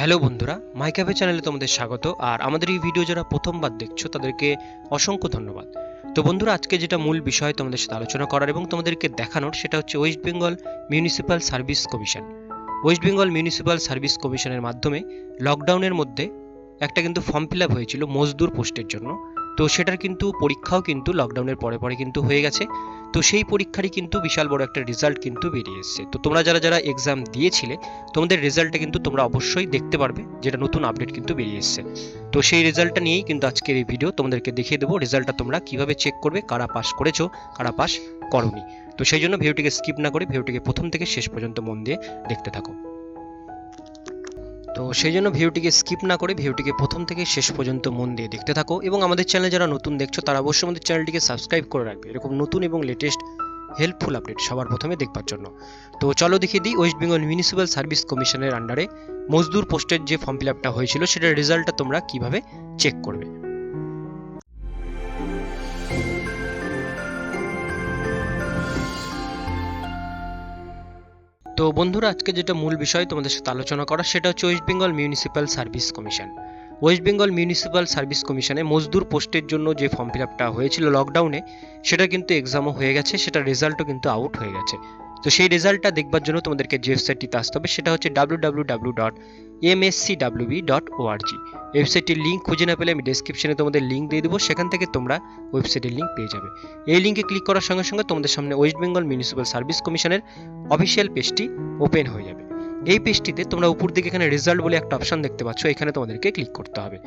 Hello বন্ধুরা মাই cafe চ্যানেলে তোমাদের স্বাগত। আর আমাদের এই ভিডিও যারা প্রথমবার দেখছ, তাদেরকে অসংখ্য ধন্যবাদ। তো বন্ধুরা, আজকে যেটা মূল বিষয় তোমাদের সাথে আলোচনা করার এবং তোমাদেরকে দেখানোর, সেটা হচ্ছে West Bengal municipal service commission West Bengal municipal service কমিশনের মাধ্যমে লকডাউনের মধ্যে একটা কিন্তু ফর্ম ফিল আপ হয়েছিল মজদুর পোস্টের জন্য। তো সেটার কিন্তু পরীক্ষাও কিন্তু লকডাউনের পরে পরে কিন্তু হয়ে গেছে। তো সেই পরীক্ষারই কিন্তু বিশাল বড় একটা রেজাল্ট কিন্তু বেরিয়ে এসেছে। তো তোমরা যারা যারা এক্সাম দিয়েছিলে, তোমাদের রেজাল্টটা কিন্তু তোমরা অবশ্যই দেখতে পারবে, যেটা নতুন আপডেট কিন্তু বেরিয়ে এসেছে। তো সেই রেজাল্টটা নিয়েই কিন্তু আজকের এই ভিডিও তোমাদেরকে দেখিয়ে দেবো রেজাল্টটা তোমরা কীভাবে চেক করবে, কারা পাস করেছ, কারা পাস করনি। তো সেই জন্য ভিডিওটিকে স্কিপ না করে ভিডিওটিকে প্রথম থেকে শেষ পর্যন্ত মন দিয়ে দেখতে থাকো। তো সেই জন্য ভিডিওটিকে স্কিপ না করে ভিডিওটিকে প্রথম থেকে শেষ পর্যন্ত মন দিয়ে দেখতে থাকো এবং আমাদের চ্যানেল যারা নতুন দেখছ, তারা অবশ্যই আমাদের চ্যানেলটিকে সাবস্ক্রাইব করে রাখবে। এরকম নতুন এবং লেটেস্ট হেল্পফুল আপডেট সবার প্রথমে দেখবার জন্য। তো চলো দেখিয়ে দিই ওয়েস্ট বেঙ্গল মিউনিসিপ্যাল সার্ভিস কমিশনের আন্ডারে মজদুর পোস্টের যে ফর্ম ফিল আপটা হয়েছিল, সেটার রেজাল্টটা তোমরা কীভাবে চেক করবে? তো বন্ধুরা, আজকে যেটা মূল বিষয় তোমাদের সাথে আলোচনা করা, সেটা হচ্ছে West Bengal municipal service commission West Bengal municipal service কমিশনে মজদুর পোস্টের জন্য যে ফর্ম ফিল আপটা হয়েছিল লকডাউনে সেটা কিন্তু এক্সামও হয়ে গেছে সেটা রেজাল্টও কিন্তু আউট হয়ে গেছে। তো সেই রেজাল্টটা দেখবার জন্য তোমাদেরকে যে ওয়েবসাইটটিতে আসতে হবে, সেটা হচ্ছে W W W dot MSC WB dot ORG ওয়েবসাইটের লিঙ্ক খুঁজে না পেলে আমি ডেসক্রিপশনে তোমাদের লিঙ্ক দিয়ে দেবো, সেখান থেকে তোমরা ওয়েবসাইটের লিঙ্ক পেয়ে যাবে। এই লিঙ্কে ক্লিক করার সঙ্গে সঙ্গে তোমাদের সামনে ওয়েস্ট বেঙ্গল মিউনিসিপ্যাল সার্ভিস কমিশনের অফিসিয়াল পেজটি ওপেন হয়ে যাবে। এই পেজটিতে তোমরা উপর দিকে এখানে রেজাল্ট বলে একটা অপশন দেখতে পাচ্ছ, এখানে তোমাদেরকে ক্লিক করতে হবে।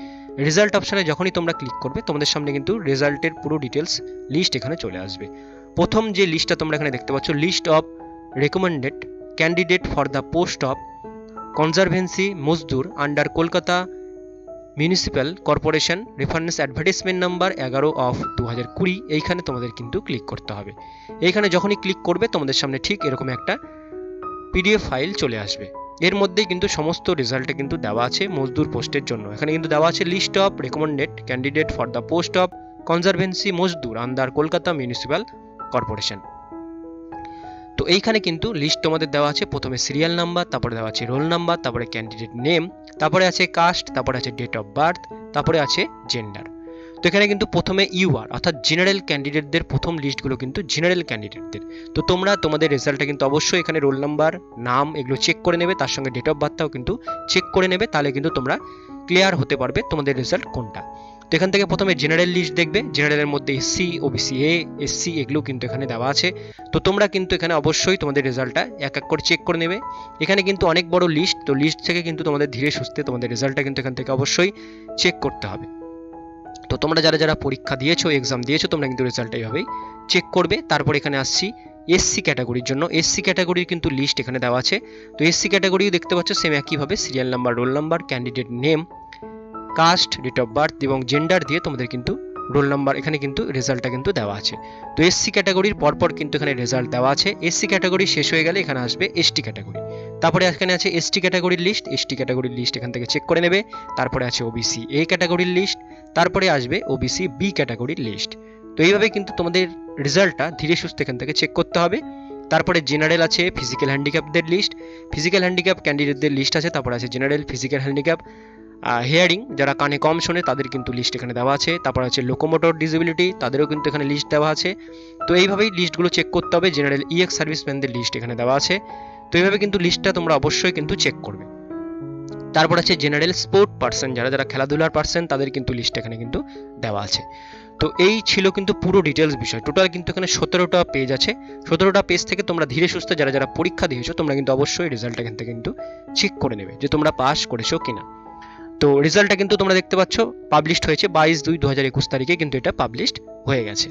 রেজাল্ট অপশনে যখনই তোমরা ক্লিক করবে, তোমাদের সামনে কিন্তু রেজাল্টের পুরো ডিটেলস লিস্ট এখানে চলে আসবে। প্রথম যে লিস্টটা তোমরা এখানে দেখতে পাচ্ছ list of recommended candidate for the post of conservancy Mazdoor under Kolkata municipal corporation reference advertisement number এগারো অফ দু হাজার কুড়ি। এইখানে তোমাদের কিন্তু ক্লিক করতে হবে। এইখানে যখনই ক্লিক করবে, তোমাদের সামনে ঠিক এরকম একটা পিডিএফ ফাইল চলে আসবে। এর মধ্যেই কিন্তু সমস্ত রেজাল্টে কিন্তু দেওয়া আছে মজদুর পোস্টের জন্য। এখানে কিন্তু দেওয়া আছে list of recommended candidate for the post of conservancy Mazdoor under Kolkata municipal corporation. তো এইখানে কিন্তু লিস্ট তোমাদের দেওয়া আছে। প্রথমে সিরিয়াল নাম্বার তারপরে দেওয়া আছে রোল নাম্বার তারপরে ক্যান্ডিডেট নেম তারপরে আছে কাস্ট তারপরে আছে ডেট অফ বার্থ তারপরে আছে জেন্ডার তো এখানে কিন্তু প্রথমে ইউআর অর্থাৎ জেনারেল ক্যান্ডিডেটদের প্রথম লিস্টগুলো কিন্তু জেনারেল ক্যান্ডিডেটদের তো তোমরা, তোমাদের রেজাল্টটা কিন্তু অবশ্যই এখানে রোল নাম্বার নাম এগুলো চেক করে নেবে, তার সঙ্গে ডেট অফ বার্থটাও কিন্তু চেক করে নেবে, তাহলে কিন্তু তোমরা ক্লিয়ার হতে পারবে তোমাদের রেজাল্ট কোনটা। তো এখান থেকে প্রথমে জেনারেল লিস্ট দেখবে। জেনারেলের মধ্যে এসসি ওবিসি এ এসসি এগুলো কিন্তু এখানে দেওয়া আছে। তো তোমরা কিন্তু এখানে অবশ্যই তোমাদের রেজাল্টটা এক এক করে চেক করে নেবে। এখানে কিন্তু অনেক বড় লিস্ট তো লিস্ট থেকে কিন্তু তোমাদের ধীরে সুস্থে তোমাদের রেজাল্টটা কিন্তু এখান থেকে অবশ্যই চেক করতে হবে। তো তোমরা যারা যারা পরীক্ষা দিয়েছ এক্সাম দিয়েছ, তোমরা কিন্তু রেজাল্টটা এইভাবেই চেক করবে। তারপর এখানে আসছি এসসি ক্যাটাগরির জন্য। এসসি ক্যাটাগরির কিন্তু লিস্ট এখানে দেওয়া আছে। তো এসসি ক্যাটাগরিও দেখতে পাচ্ছ সেম একইভাবে serial number roll number candidate name caste date of birth এবং জেন্ডার দিয়ে তোমাদের কিন্তু রোল নাম্বার এখানে কিন্তু রেজাল্টটা কিন্তু দেওয়া আছে। তো এসসি ক্যাটাগরির পরপর কিন্তু এখানে রেজাল্ট দেওয়া আছে। এসসি ক্যাটাগরি শেষ হয়ে গেলে এখানে আসবে এসটি ক্যাটাগরি তারপরে এখানে আছে এসটি ক্যাটাগরির লিস্ট এসটি ক্যাটাগরির লিস্ট এখান থেকে চেক করে নেবে। তারপরে আছে ওবিসি এ ক্যাটাগরির লিস্ট তারপরে আসবে ওবিসি বি ক্যাটাগরির লিস্ট তো এইভাবে কিন্তু তোমাদের রেজাল্টটা ধীরে সুস্থ এখান থেকে চেক করতে হবে। তারপরে জেনারেল আছে ফিজিক্যাল হ্যান্ডিক্যাপদের লিস্ট ফিজিক্যাল হ্যান্ডিক্যাপ ক্যান্ডিডেটদের লিস্ট আছে। তারপরে আছে জেনারেল ফিজিক্যাল হ্যান্ডিক্যাপ হেয়ারিং যারা কানে কম শোনে, তাদের কিন্তু লিস্ট এখানে দেওয়া আছে। তারপর আছে লোকোমোটর ডিসেবিলিটি তাদেরও কিন্তু এখানে লিস্ট দেওয়া আছে। তো এইভাবেই লিস্টগুলো চেক করতে হবে জেনারেল ইএক্স সার্ভিসম্যানদের লিস্ট এখানে দেওয়া আছে। তো এইভাবে কিন্তু লিস্টটা তোমরা অবশ্যই কিন্তু চেক করবে। তারপর আছে জেনারেল স্পোর্ট পার্সন যারা যারা খেলাধুলার পার্সন তাদের কিন্তু লিস্ট এখানে কিন্তু দেওয়া আছে। তো এই ছিল কিন্তু পুরো ডিটেলস বিষয়। টোটাল কিন্তু এখানে সতেরোটা পেজ আছে। সতেরোটা পেজ থেকে তোমরা ধীরে সুস্থে যারা যারা পরীক্ষা দিয়েছ, তোমরা কিন্তু অবশ্যই রেজাল্ট এখান থেকে কিন্তু চেক করে নেবে যে তোমরা পাস করেছ কিনা। তো রেজাল্টটা কিন্তু তোমরা দেখতে পাচ্ছ পাবলিশড হয়েছে বাইশ দুই দু হাজার একুশ তারিখে কিন্তু এটা পাবলিশড হয়ে গেছে।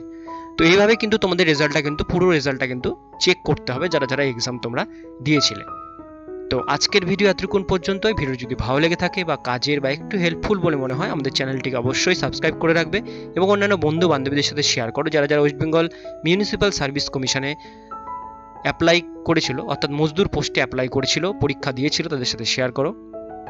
তো এইভাবে কিন্তু তোমাদের রেজাল্টটা কিন্তু, পুরো রেজাল্টটা কিন্তু চেক করতে হবে যারা যারা এক্সাম তোমরা দিয়েছিলে। তো আজকের ভিডিও এতটুকুন পর্যন্তই। ভিডিও যদি ভালো লেগে থাকে বা কাজের বা একটু হেল্পফুল বলে মনে হয়, আমাদের চ্যানেলটিকে অবশ্যই সাবস্ক্রাইব করে রাখবে এবং অন্যান্য বন্ধু বান্ধবীদের সাথে শেয়ার করো। যারা যারা ওয়েস্ট বেঙ্গল মিউনিসিপ্যাল সার্ভিস কমিশনে অ্যাপ্লাই করেছিল, অর্থাৎ মজদুর পোস্টে অ্যাপ্লাই করেছিল, পরীক্ষা দিয়েছিল, তাদের সাথে শেয়ার করো।